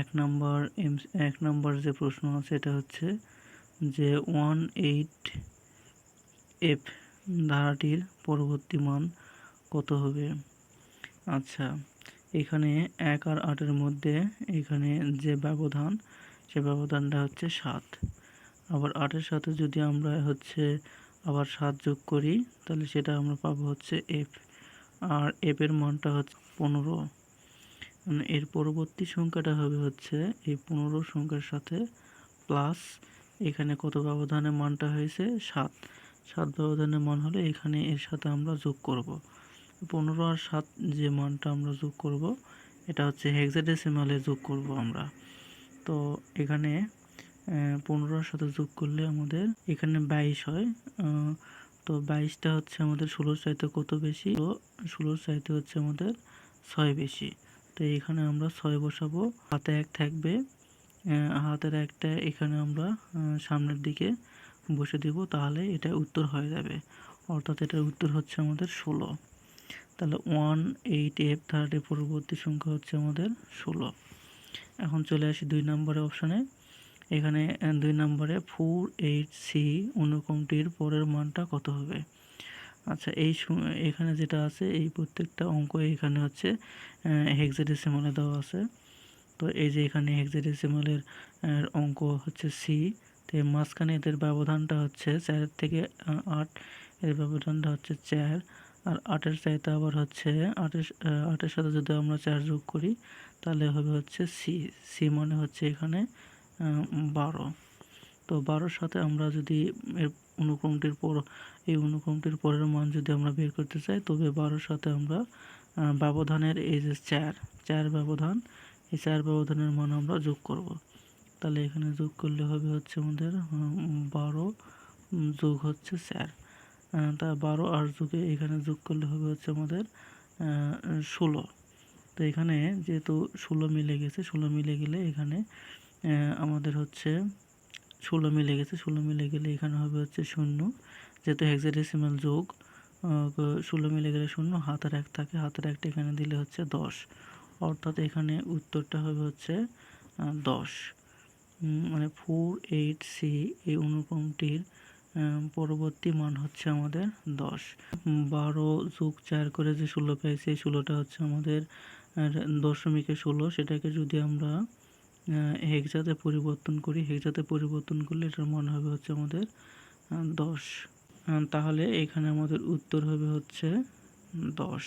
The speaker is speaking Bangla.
এক নম্বর এম, এক নম্বর যে প্রশ্ন আছে এটা হচ্ছে যে ওয়ান এইট এফ ধারাটির পরবর্তী মান কত হবে? আচ্ছা এখানে এক আর আটের মধ্যে এখানে যে ব্যবধান, সে ব্যবধানটা হচ্ছে সাত। আবার আটের সাথে যদি আমরা হচ্ছে আবার সাত যোগ করি, তাহলে সেটা আমরা পাবো হচ্ছে এফ। আর এফের মানটা হচ্ছে পনেরো। এর পরবর্তী সংখ্যাটা হবে হচ্ছে এই পনেরো সংখ্যার সাথে প্লাস এখানে কত ব্যবধানে মানটা হয়েছে? সাত। সাত ব্যবধানের মান হলে এখানে এর সাথে আমরা যোগ করব। পনেরো আর সাত যে মানটা আমরা যোগ করব, এটা হচ্ছে হেক্সাডেসিমালে যোগ করব আমরা। তো এখানে পনেরোর সাথে যোগ করলে আমাদের এখানে বাইশ হয়। তো বাইশটা হচ্ছে আমাদের ষোলোর চাইতে কত বেশি? তো ষোলোর চাইতে হচ্ছে আমাদের ছয় বেশি। তো এখানে আমরা ছয় বসাবো। হাতে এক থাকবে। হাতের একটা এখানে আমরা সামনের দিকে বসে দিব, তাহলে এটা উত্তর হয়ে যাবে। অর্থাৎ এটার উত্তর হচ্ছে আমাদের ষোলো। তাহলে ওয়ান, এইট, এফ থার্ডের পরবর্তী সংখ্যা হচ্ছে আমাদের ষোলো। এখন চলে আসি দুই নম্বরের অপশানে। এখানে দুই নম্বরে ফোর, এইট, সি অনুক্রমটির পরের মানটা কত হবে? আচ্ছা এই এখানে যেটা আছে, এই প্রত্যেকটা অঙ্ক এখানে হচ্ছে হেক্সাডেসিমালে দেওয়া আছে। তো এই যে এখানে হেক্সাডেসিমালের অঙ্ক হচ্ছে সি তো মাঝখানে এদের ব্যবধানটা হচ্ছে চারের থেকে আট, এর ব্যবধানটা হচ্ছে চার, আর আটের চাইতে আবার হচ্ছে আটের আটের সাথে যদি আমরা চার যোগ করি, তাহলে হবে হচ্ছে সি সি মানে হচ্ছে এখানে বারো। তো বারোর সাথে আমরা যদি এর অনুক্রমটির পর, এই অনুক্রমটির পরের মান যদি আমরা বের করতে চাই, তবে বারোর সাথে আমরা ব্যবধানের এই যে চার চার ব্যবধান, এই চার ব্যবধানের মান আমরা যোগ করব। তাহলে এখানে যোগ করলে হবে হচ্ছে আমাদের বারো যোগ হচ্ছে চার। তা বারো আর যোগে এখানে যোগ করলে হবে হচ্ছে আমাদের ষোলো। তো এখানে যেহেতু ষোলো মিলে গেছে, ষোলো মিলে গেলে এখানে আমাদের হচ্ছে ষোলো মিলে গেছে, ষোলো মিলে গেলে এখানে হবে হচ্ছে শূন্য, যেহেতু হেক্সাডেসিমাল যোগ ষোলো মিলে গেলে শূন্য হাতের এক থাকে হাতের একটা এখানে দিলে হচ্ছে দশ, অর্থাৎ এখানে উত্তরটা হবে হচ্ছে দশ। মানে ফোর এইট সি এই অনুপমটির পরবর্তী মান হচ্ছে আমাদের দশ। বারো যোগ চার করে যে ষোলো পেয়েছি এই ষোলোটা হচ্ছে আমাদের দশমিকে ষোলো, সেটাকে যদি আমরা হেক্সাতে পরিবর্তন করি হেক্সাতে পরিবর্তন করলে এটার মান হবে হচ্ছে আমাদের দশ। তাহলে এখানে আমাদের উত্তর হবে হচ্ছে দশ।